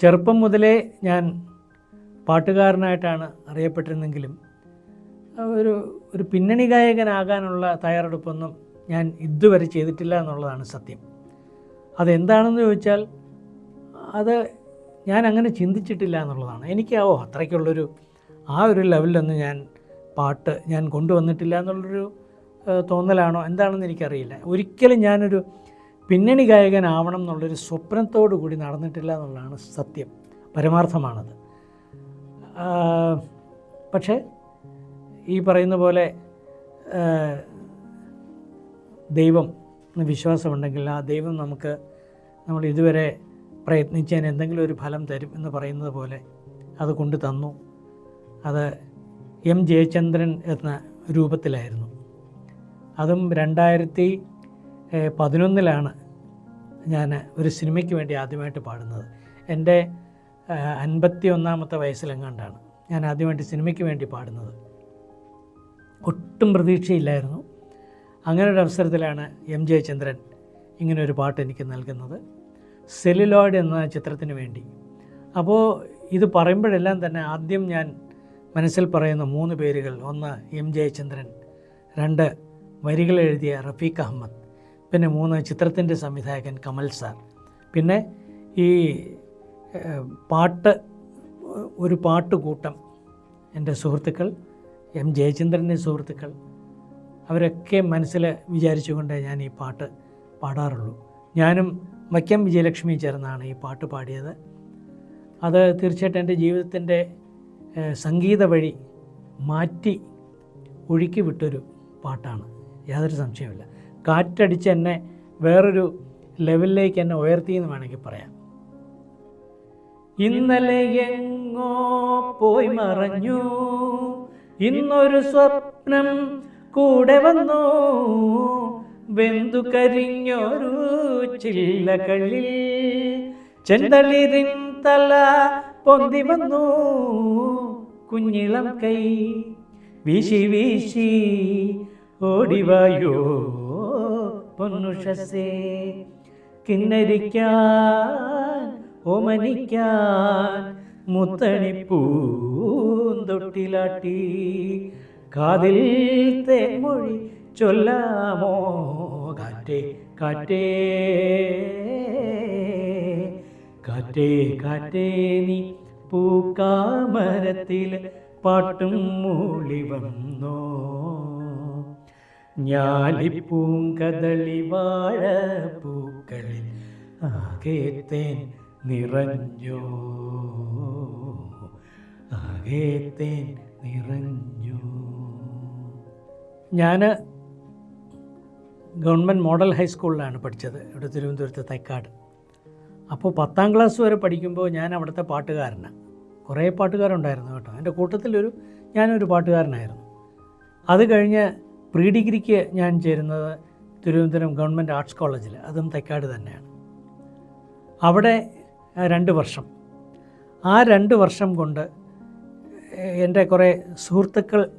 ചെറുപ്പം മുതലേ ഞാൻ പാട്ടുകാരനായിട്ടാണ് അറിയപ്പെട്ടിരുന്നെങ്കിലും ഒരു ഒരു പിന്നണി ഗായകനാകാനുള്ള തയ്യാറെടുപ്പൊന്നും ഞാൻ ഇതുവരെ ചെയ്തിട്ടില്ല എന്നുള്ളതാണ് സത്യം. അതെന്താണെന്ന് ചോദിച്ചാൽ അത് ഞാൻ അങ്ങനെ ചിന്തിച്ചിട്ടില്ല എന്നുള്ളതാണ്. എനിക്ക് ഓ അത്രയ്ക്കുള്ളൊരു ആ ഒരു ലെവലിലൊന്നും ഞാൻ പാട്ട് ഞാൻ കൊണ്ടുവന്നിട്ടില്ല എന്നുള്ളൊരു തോന്നലാണോ? എന്താണെന്ന് എനിക്കറിയില്ല. ഒരിക്കലും ഞാനൊരു പിന്നണി ഗായകനാവണം എന്നുള്ളൊരു സ്വപ്നത്തോടു കൂടി നടന്നിട്ടില്ല എന്നുള്ളതാണ് സത്യം. പരമാർത്ഥമാണത്. പക്ഷേ ഈ പറയുന്ന പോലെ ദൈവം വിശ്വാസമുണ്ടെങ്കിൽ ആ ദൈവം നമുക്ക് നമ്മൾ ഇതുവരെ പ്രയത്നിച്ചതിന് എന്തെങ്കിലും ഒരു ഫലം തരും എന്ന് പറയുന്നത് പോലെ അത് കൊണ്ട് തന്നു. അത് എം ജയചന്ദ്രൻ എന്ന രൂപത്തിലായിരുന്നു. അതും രണ്ടായിരത്തി പതിനൊന്നിലാണ് ഞാൻ ഒരു സിനിമയ്ക്ക് വേണ്ടി ആദ്യമായിട്ട് പാടുന്നത്. എന്റെ അൻപത്തി ഒന്നാമത്തെ വയസ്സിലെങ്ങാണ്ടാണ് ഞാൻ ആദ്യമായിട്ട് സിനിമയ്ക്ക് വേണ്ടി പാടുന്നത്. ഒട്ടും പ്രതീക്ഷയില്ലായിരുന്നു. അങ്ങനെ ഒരു അവസരത്തിലാണ് എം ജയചന്ദ്രൻ ഇങ്ങനെ ഒരു പാട്ട് എനിക്ക് നൽകുന്നത്. സെല്ലുലോയിഡ് എന്ന ചിത്രത്തിന് വേണ്ടി. അപ്പോൾ ഇത് പറയുമ്പോഴെല്ലാം തന്നെ ആദ്യം ഞാൻ മനസ്സിൽ പറയുന്ന മൂന്ന് പേരുകൾ. ഒന്ന് എം ജയചന്ദ്രൻ രണ്ട് വരികൾ എഴുതിയ റഫീഖ് അഹമ്മദ്. പിന്നെ മൂന്ന് ചിത്രത്തിന്റെ സംവിധായകൻ കമൽ സാർ. പിന്നെ ഈ പാട്ട് ഒരു പാട്ടുകൂട്ടം എന്റെ സുഹൃത്തുക്കൾ എം ജയചന്ദ്രന്റെ സുഹൃത്തുക്കൾ അവരൊക്കെ മനസ്സിൽ വിചാരിച്ചുകൊണ്ടേ ഞാൻ ഈ പാട്ട് പാടാറുള്ളൂ. ഞാനും വൈക്കം വിജയലക്ഷ്മി ചേർന്നാണ് ഈ പാട്ട് പാടിയത്. അത് തീർച്ചയായിട്ടും എന്റെ ജീവിതത്തിന്റെ സംഗീത വഴി മാറ്റി ഒഴുക്കി വിട്ടൊരു പാട്ടാണ്. യാതൊരു സംശയമില്ല കാറ്റടിച്ച് എന്നെ വേറൊരു ലെവലിലേക്ക് എന്നെ ഉയർത്തി എന്ന് വേണമെങ്കിൽ പറയാം. ഇന്നലെ എങ്ങോ പോയി മറഞ്ഞു. ഇന്നൊരു സ്വപ്നം കൂടെ വന്നു. വെന്തു കരിഞ്ഞൊരു ചില്ലകളിൽ ചെന്തളിരിൻ തല പൊന്തി വന്നു. കുഞ്ഞിളം കൈ വീശി വീശി ഓടിവായോ. പൊന്നുഷസേ കിന്നരിക്കാൻ ഓമനിക്കാൻ മുത്തണിപ്പൂന്തൊട്ടിലാട്ടി. കാതിൽ തേമൊഴി ചൊല്ലാമോ കാറ്റേ കാറ്റേ കാറ്റേ കാറ്റേ നീ പൂക്കാമരത്തിൽ പാട്ടും മൂളി വന്നോ. ഞാലിപ്പൂങ്കദളി വാഴ പൂക്കളിൽ ആകേത്തേൻ തേൻ നിറഞ്ഞോ. ആകേത്തേൻ തേൻ നിറഞ്ഞോ. ഞാൻ ഗവൺമെന്റ് മോഡൽ ഹൈസ്കൂളിലാണ് പഠിച്ചത് ഇവിടെ തിരുവനന്തപുരത്ത് തൈക്കാട്. അപ്പോൾ പത്താം ക്ലാസ് വരെ പഠിക്കുമ്പോൾ ഞാൻ അവിടുത്തെ പാട്ടുകാരനാണ് കുറേ പാട്ടുകാരുണ്ടായിരുന്നു കേട്ടോ. എന്റെ കൂട്ടത്തിലൊരു ഞാനൊരു പാട്ടുകാരനായിരുന്നു. അത് കഴിഞ്ഞ് പ്രീ ഡിഗ്രിക്ക് ഞാൻ ചേരുന്നത് തിരുവനന്തപുരം ഗവൺമെന്റ് ആർട്സ് കോളേജിൽ അതും തൈക്കാട് തന്നെയാണ്. അവിടെ രണ്ട് വർഷം. ആ രണ്ട് വർഷം കൊണ്ട് എന്റെ കുറേ സുഹൃത്തുക്കൾ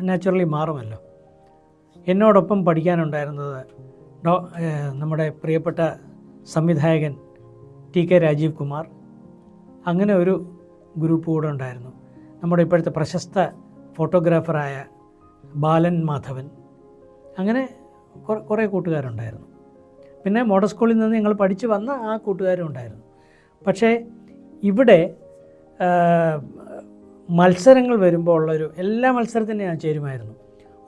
നാച്ചുറലി മാറുമല്ലോ. എന്നോടൊപ്പം പഠിക്കാനുണ്ടായിരുന്നത് ഡോ നമ്മുടെ പ്രിയപ്പെട്ട സംവിധായകൻ ടി കെ രാജീവ് കുമാർ. അങ്ങനെ ഒരു ഗ്രൂപ്പ് കൂടെ ഉണ്ടായിരുന്നു. നമ്മുടെ ഇപ്പോഴത്തെ പ്രശസ്ത ഫോട്ടോഗ്രാഫറായ ബാലൻ മാധവൻ. അങ്ങനെ കുറെ കൂട്ടുകാരുണ്ടായിരുന്നു. പിന്നെ മോഡൽ സ്കൂളിൽ നിന്ന് ഞങ്ങൾ പഠിച്ചു വന്ന ആ കൂട്ടുകാരും ഉണ്ടായിരുന്നു. പക്ഷേ ഇവിടെ മത്സരങ്ങൾ വരുമ്പോൾ ഉള്ളൊരു എല്ലാ മത്സരത്തിനും ഞാൻ ചേരുമായിരുന്നു.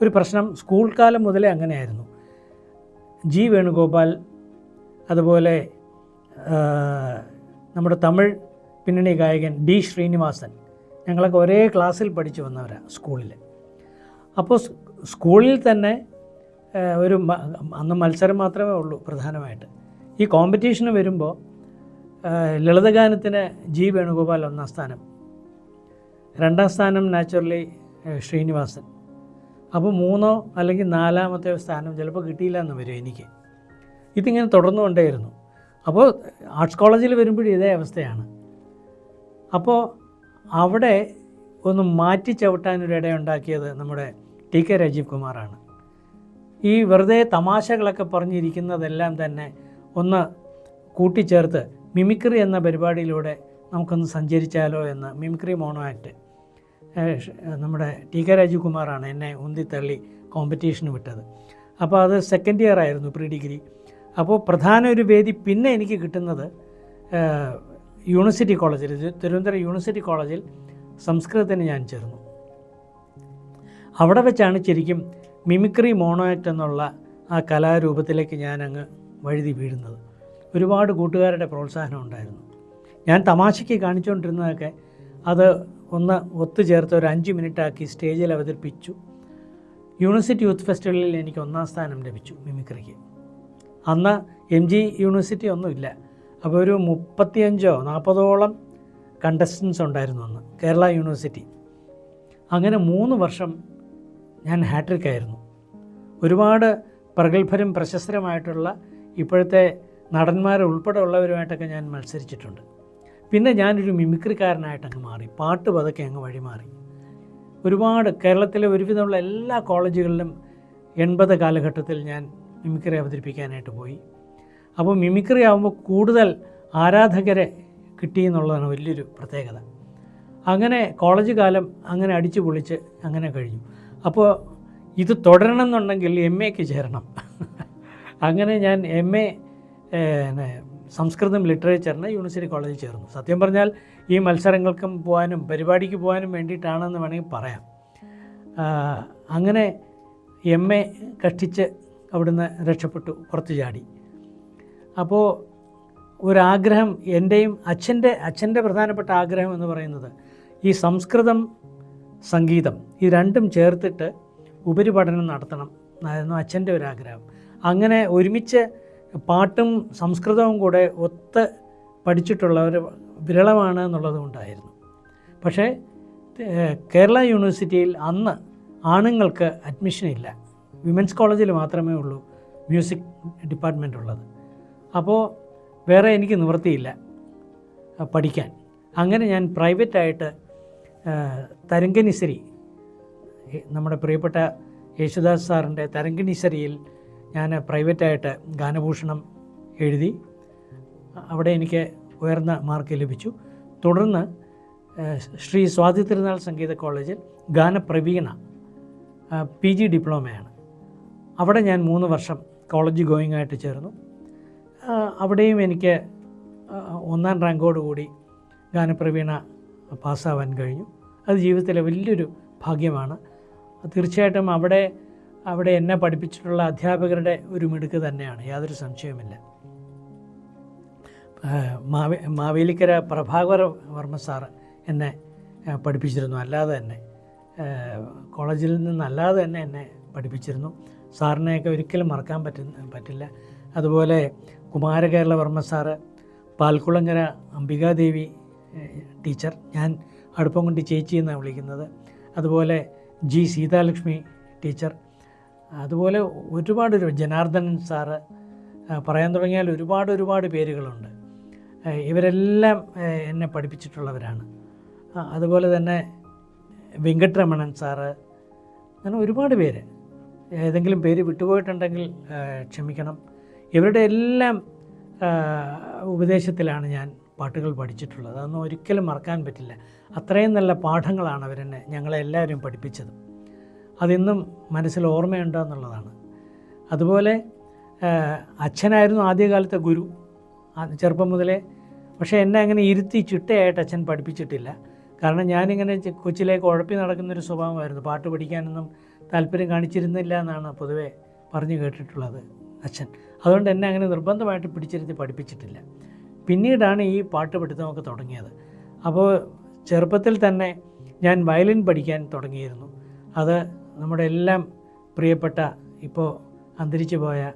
ഒരു പ്രശ്നം സ്കൂൾ കാലം മുതലേ അങ്ങനെയായിരുന്നു. ജി വേണുഗോപാൽ അതുപോലെ നമ്മുടെ തമിഴ് പിന്നണി ഗായകൻ ഡി ശ്രീനിവാസൻ ഞങ്ങളൊക്കെ ഒരേ ക്ലാസ്സിൽ പഠിച്ചു വന്നവരാണ് സ്കൂളിൽ അപ്പോൾ സ്കൂളിൽ തന്നെ ഒരു അന്ന് മത്സരം മാത്രമേ ഉള്ളൂ പ്രധാനമായിട്ട്. ഈ കോമ്പറ്റീഷന് വരുമ്പോൾ ലളിതഗാനത്തിന് ജി വേണുഗോപാൽ ഒന്നാം സ്ഥാനം. രണ്ടാം സ്ഥാനം നാച്ചുറലി ശ്രീനിവാസൻ. അപ്പോൾ മൂന്നോ അല്ലെങ്കിൽ നാലാമത്തെ സ്ഥാനം ചിലപ്പോൾ കിട്ടിയില്ല എന്ന് വരും എനിക്ക്. ഇതിങ്ങനെ തുടർന്നുകൊണ്ടേയിരുന്നു. അപ്പോൾ ആർട്സ് കോളേജിൽ വരുമ്പോഴും ഇതേ അവസ്ഥയാണ്. അപ്പോൾ അവിടെ ഒന്ന് മാറ്റി ചവിട്ടാനൊരിടയുണ്ടാക്കിയത് നമ്മുടെ ടി കെ രാജീവ് കുമാറാണ്. ഈ വെറുതെ തമാശകളൊക്കെ പറഞ്ഞിരിക്കുന്നതെല്ലാം തന്നെ ഒന്ന് കൂട്ടിച്ചേർത്ത് മിമിക്രി എന്ന പരിപാടിയിലൂടെ നമുക്കൊന്ന് സഞ്ചരിച്ചാലോ എന്ന് മിമിക്രി മോണോ ആക്ട് നമ്മുടെ ടി കെ രാജീവ് കുമാറാണ് എന്നെ ഉന്തിത്തള്ളി കോമ്പറ്റീഷന് വിട്ടത്. അപ്പോൾ അത് സെക്കൻഡ് ഇയർ ആയിരുന്നു പ്രീ ഡിഗ്രി അപ്പോൾ പ്രധാന ഒരു വേദി പിന്നെ എനിക്ക് കിട്ടുന്നത് യൂണിവേഴ്സിറ്റി കോളേജിൽ തിരുവനന്തപുരം യൂണിവേഴ്സിറ്റി കോളേജിൽ സംസ്കൃതത്തിന് ഞാൻ ചേർന്നു. അവിടെ വെച്ചാണ് ശരിക്കും മിമിക്രി മോണോ ആക്ട് എന്നുള്ള ആ കലാരൂപത്തിലേക്ക് ഞാൻ അങ്ങ് വഴുതി വീഴുന്നത്. ഒരുപാട് കൂട്ടുകാരുടെ പ്രോത്സാഹനം ഉണ്ടായിരുന്നു. ഞാൻ തമാശയ്ക്ക് കാണിച്ചുകൊണ്ടിരുന്നതൊക്കെ അത് ഒന്ന് ഒത്തുചേർത്ത് ഒരു അഞ്ച് മിനിറ്റ് ആക്കി സ്റ്റേജിൽ അവതരിപ്പിച്ചു. യൂണിവേഴ്സിറ്റി യൂത്ത് ഫെസ്റ്റിവലിൽ എനിക്ക് ഒന്നാം സ്ഥാനം ലഭിച്ചു മിമിക്രിക്ക്. അന്ന് എം ജി യൂണിവേഴ്സിറ്റി ഒന്നുമില്ല. അപ്പോൾ ഒരു മുപ്പത്തിയഞ്ചോ നാൽപ്പതോളം കണ്ടസ്റ്റൻസ് ഉണ്ടായിരുന്നു അന്ന് കേരള യൂണിവേഴ്സിറ്റി. അങ്ങനെ മൂന്ന് വർഷം ഞാൻ ഹാട്രിക് ആയിരുന്നു ഒരുപാട് പ്രഗത്ഭരും പ്രശസ്തരുമായിട്ടുള്ള ഇപ്പോഴത്തെ നടന്മാരെ ഉൾപ്പെടെ ഉള്ളവരുമായിട്ടൊക്കെ ഞാൻ മത്സരിച്ചിട്ടുണ്ട്. പിന്നെ ഞാനൊരു മിമിക്രിക്കാരനായിട്ടങ്ങ് മാറി പാട്ട് പതൊക്കെ അങ്ങ് വഴിമാറി. ഒരുപാട് കേരളത്തിലെ ഒരുവിധമുള്ള എല്ലാ കോളേജുകളിലും എൺപത് കാലഘട്ടത്തിൽ ഞാൻ മിമിക്രി അവതരിപ്പിക്കാനായിട്ട് പോയി. അപ്പോൾ മിമിക്രി ആകുമ്പോൾ കൂടുതൽ ആരാധകരെ കിട്ടി എന്നുള്ളതാണ് വലിയൊരു പ്രത്യേകത. അങ്ങനെ കോളേജ് കാലം അങ്ങനെ അടിച്ചു പൊളിച്ച് അങ്ങനെ കഴിഞ്ഞു. അപ്പോൾ ഇത് തുടരണം എന്നുണ്ടെങ്കിൽ എം എക്ക് ചേരണം. അങ്ങനെ ഞാൻ എം എ സംസ്കൃതം ലിറ്ററേച്ചറിന് യൂണിവേഴ്സിറ്റി കോളേജിൽ ചേർന്നു. സത്യം പറഞ്ഞാൽ ഈ മത്സരങ്ങൾക്കും പോകാനും പരിപാടിക്ക് പോകാനും വേണ്ടിയിട്ടാണെന്ന് വേണമെങ്കിൽ പറയാം. അങ്ങനെ എം എ കഷ്ടിച്ച് അവിടുന്ന് രക്ഷപ്പെട്ടു പുറത്തു ചാടി. അപ്പോൾ ഒരാഗ്രഹം എന്റെയും അച്ഛന്റെ അച്ഛന്റെ പ്രധാനപ്പെട്ട ആഗ്രഹം എന്ന് പറയുന്നത് ഈ സംസ്കൃതം സംഗീതം. ഈ രണ്ടും ചേർത്തിട്ട് ഉപരിപഠനം നടത്തണം എന്നായിരുന്നു അച്ഛന്റെ ഒരു ആഗ്രഹം അങ്ങനെ ഒരുമിച്ച് പാട്ടും സംസ്കൃതവും കൂടെ ഒത്ത് പഠിച്ചിട്ടുള്ളവർ വിരളമാണ് എന്നുള്ളത് കൊണ്ടായിരുന്നു. പക്ഷേ കേരള യൂണിവേഴ്സിറ്റിയിൽ അന്ന് ആണുങ്ങൾക്ക് അഡ്മിഷൻ ഇല്ല. വിമൻസ് കോളേജിൽ മാത്രമേ ഉള്ളൂ മ്യൂസിക് ഡിപ്പാർട്ട്മെന്റ് ഉള്ളത്. അപ്പോൾ വേറെ എനിക്ക് നിവൃത്തിയില്ല പഠിക്കാൻ. അങ്ങനെ ഞാൻ പ്രൈവറ്റായിട്ട് തരംഗനിസരി നമ്മുടെ പ്രിയപ്പെട്ട യേശുദാസ് സാറിന്റെ തരംഗനിസരിയിൽ ഞാൻ പ്രൈവറ്റായിട്ട് ഗാനഭൂഷണം എഴുതി അവിടെ എനിക്ക് ഉയർന്ന മാർക്ക് ലഭിച്ചു. തുടർന്ന് ശ്രീ സ്വാതി തിരുനാൾ സംഗീത കോളേജിൽ ഗാനപ്രവീണ പി ജി ഡിപ്ലോമയാണ്. അവിടെ ഞാൻ മൂന്ന് വർഷം കോളേജ് ഗോയിങ് ആയിട്ട് ചേർന്നു അവിടെയും എനിക്ക് ഒന്നാം റാങ്കോടുകൂടി ഗാനപ്രവീണ പാസ്സാവാൻ കഴിഞ്ഞു. അത് ജീവിതത്തിലെ വലിയൊരു ഭാഗ്യമാണ്. തീർച്ചയായിട്ടും അവിടെ അവിടെ എന്നെ പഠിപ്പിച്ചിട്ടുള്ള അധ്യാപകരുടെ ഒരു മിടുക്ക് തന്നെയാണ് യാതൊരു സംശയവുമില്ല. മാവേ മാവേലിക്കര പ്രഭാകര വർമ്മ സാറ് എന്നെ പഠിപ്പിച്ചിരുന്നു അല്ലാതെ തന്നെ കോളേജിൽ നിന്നല്ലാതെ തന്നെ എന്നെ പഠിപ്പിച്ചിരുന്നു. സാറിനെയൊക്കെ ഒരിക്കലും മറക്കാൻ പറ്റുന്ന പറ്റില്ല. അതുപോലെ കുമാരകേരള വർമ്മ സാറ് പാൽക്കുളങ്ങര അംബികാദേവി ടീച്ചർ. ഞാൻ അടുപ്പം കൊണ്ട് ചേച്ചി എന്നാണ് വിളിക്കുന്നത്. അതുപോലെ ജി സീതാലക്ഷ്മി ടീച്ചർ. അതുപോലെ ഒരുപാട് ഒരു ജനാർദ്ദനൻ സാറ് പറയാൻ തുടങ്ങിയാൽ ഒരുപാട് ഒരുപാട് പേരുകളുണ്ട്. ഇവരെല്ലാം എന്നെ പഠിപ്പിച്ചിട്ടുള്ളവരാണ്. അതുപോലെ തന്നെ വെങ്കട്ടരമണൻ സാറ് അങ്ങനെ ഒരുപാട് പേര്. ഏതെങ്കിലും പേര് വിട്ടുപോയിട്ടുണ്ടെങ്കിൽ ക്ഷമിക്കണം. ഇവരുടെ എല്ലാം ഉപദേശത്തിലാണ് ഞാൻ പാട്ടുകൾ പഠിച്ചിട്ടുള്ളത്. അതൊന്നും ഒരിക്കലും മറക്കാൻ പറ്റില്ല. അത്രയും നല്ല പാഠങ്ങളാണ് അവരെന്നെ ഞങ്ങളെ എല്ലാവരും പഠിപ്പിച്ചത്. അതിന്നും മനസ്സിൽ ഓർമ്മയുണ്ടോ എന്നുള്ളതാണ്. അതുപോലെ അച്ഛനായിരുന്നു ആദ്യകാലത്തെ ഗുരു. ചെറുപ്പം മുതലേ. പക്ഷേ എന്നെ അങ്ങനെ ഇരുത്തി ചിട്ടയായിട്ട് അച്ഛൻ പഠിപ്പിച്ചിട്ടില്ല. കാരണം ഞാനിങ്ങനെ കൊച്ചിലേക്ക് ഉഴപ്പി നടക്കുന്നൊരു സ്വഭാവമായിരുന്നു. പാട്ട് പഠിക്കാനൊന്നും താല്പര്യം കാണിച്ചിരുന്നില്ല എന്നാണ് പൊതുവെ പറഞ്ഞു കേട്ടിട്ടുള്ളത് അച്ഛൻ. അതുകൊണ്ട് എന്നെ അങ്ങനെ നിർബന്ധമായിട്ട് പിടിച്ചിരുത്തി പഠിപ്പിച്ചിട്ടില്ല. പിന്നീടാണ് ഈ പാട്ട് പഠിത്തമൊക്കെ തുടങ്ങിയത്. അപ്പോൾ ചെറുപ്പത്തിൽ തന്നെ ഞാൻ വയലിൻ പഠിക്കാൻ തുടങ്ങിയിരുന്നു. അത് നമ്മുടെ എല്ലാം പ്രിയപ്പെട്ട ഇപ്പോൾ അന്തരിച്ചു പോയ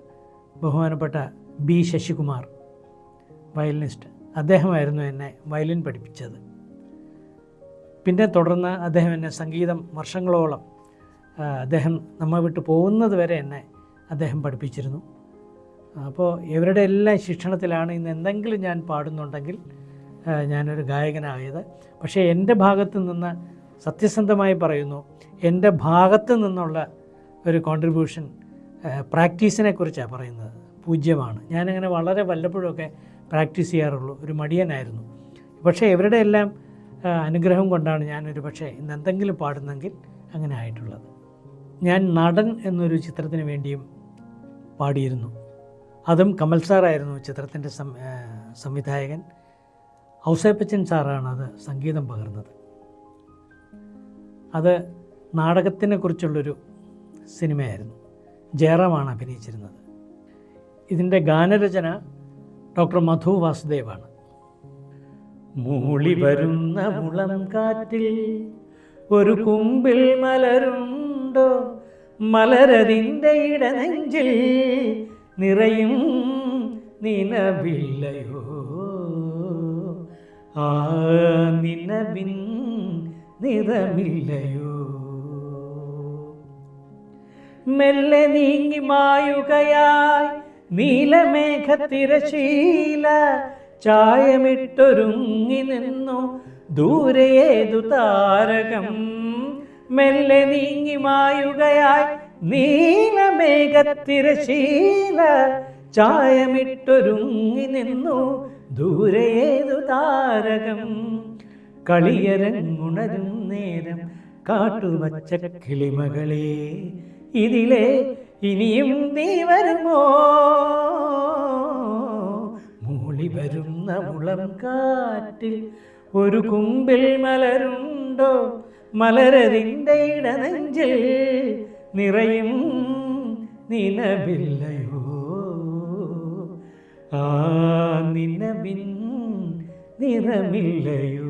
ബഹുമാനപ്പെട്ട ബി ശശികുമാർ വയലിനിസ്റ്റ്. അദ്ദേഹമായിരുന്നു എന്നെ വയലിൻ പഠിപ്പിച്ചത്. പിന്നെ തുടർന്ന് അദ്ദേഹം എന്നെ സംഗീതം വർഷങ്ങളോളം അദ്ദേഹം നമ്മെ വിട്ട് പോകുന്നത് വരെ എന്നെ അദ്ദേഹം പഠിപ്പിച്ചിരുന്നു. അപ്പോൾ ഇവരുടെ എല്ലാ ശിക്ഷണത്തിലാണ് ഇന്ന് എന്തെങ്കിലും ഞാൻ പാടുന്നുണ്ടെങ്കിൽ ഞാനൊരു ഗായകനായത്. പക്ഷേ എന്റെ ഭാഗത്ത് നിന്ന് സത്യസന്ധമായി പറയുന്നു എന്റെ ഭാഗത്ത് നിന്നുള്ള ഒരു കോൺട്രിബ്യൂഷൻ പ്രാക്ടീസിനെ കുറിച്ചാണ് പറയുന്നത്. പൂജ്യമാണ്. ഞാനങ്ങനെ വളരെ വല്ലപ്പോഴൊക്കെ പ്രാക്ടീസ് ചെയ്യാറുള്ളൂ. ഒരു മടിയനായിരുന്നു. പക്ഷേ ഇവരുടെ എല്ലാം അനുഗ്രഹം കൊണ്ടാണ് ഞാനൊരു പക്ഷേ ഇന്ന് എന്തെങ്കിലും പാടുന്നെങ്കിൽ അങ്ങനെ ആയിട്ടുള്ളത്. ഞാൻ നടൻ എന്നൊരു ചിത്രത്തിന് വേണ്ടിയും പാടിയിരുന്നു. അതും കമൽ സാറായിരുന്നു ചിത്രത്തിന്റെ സംവിധായകൻ. ഔസേപ്പച്ചൻ സാറാണ് അത് സംഗീതം പകർന്നത്. അത് നാടകത്തിനെ കുറിച്ചുള്ളൊരു സിനിമയായിരുന്നു. ജയറാമാണ് അഭിനയിച്ചിരുന്നത്. ഇതിന്റെ ഗാനരചന ഡോക്ടർ മധു വാസുദേവാണ്. മൂളി വരുന്ന മുളം കാറ്റിൽ ഒരു കുമ്പിൽ മലരുണ്ടോ? മലരതിന്റെ ഇടനെഞ്ചിൽ നിറയും നിലവില്ലയോ? ആ നിലവിൻ നിറമില്ലയോ? മെല്ലെ നീങ്ങി മായുകയായി നീലമേഘത്തിരശീല ചായമിട്ടൊരുങ്ങി നിന്നു ദൂരെ ഏതു താരകം? മെല്ലെ നീങ്ങി മായുകയായി നീലമേഘത്തിരശീല ചായമിട്ടൊരുങ്ങി നിന്നു ദൂരെ ഏതു താരകം? കളിയരങ്ങുണരും നേരം കാട്ടുവച്ച കിളിമകളെ ഇതിലെ ഇനിയും നീ വരുമോ? മൂളി വരുന്ന മുളം കാറ്റിൽ ഒരു കുമ്പിൽ മലരുണ്ടോ? മലരതിന്റെ ഇടനെഞ്ചിൽ നിറയും നിലവില്ലയോ? ആ നിലവിൻ നിറമില്ലയോ?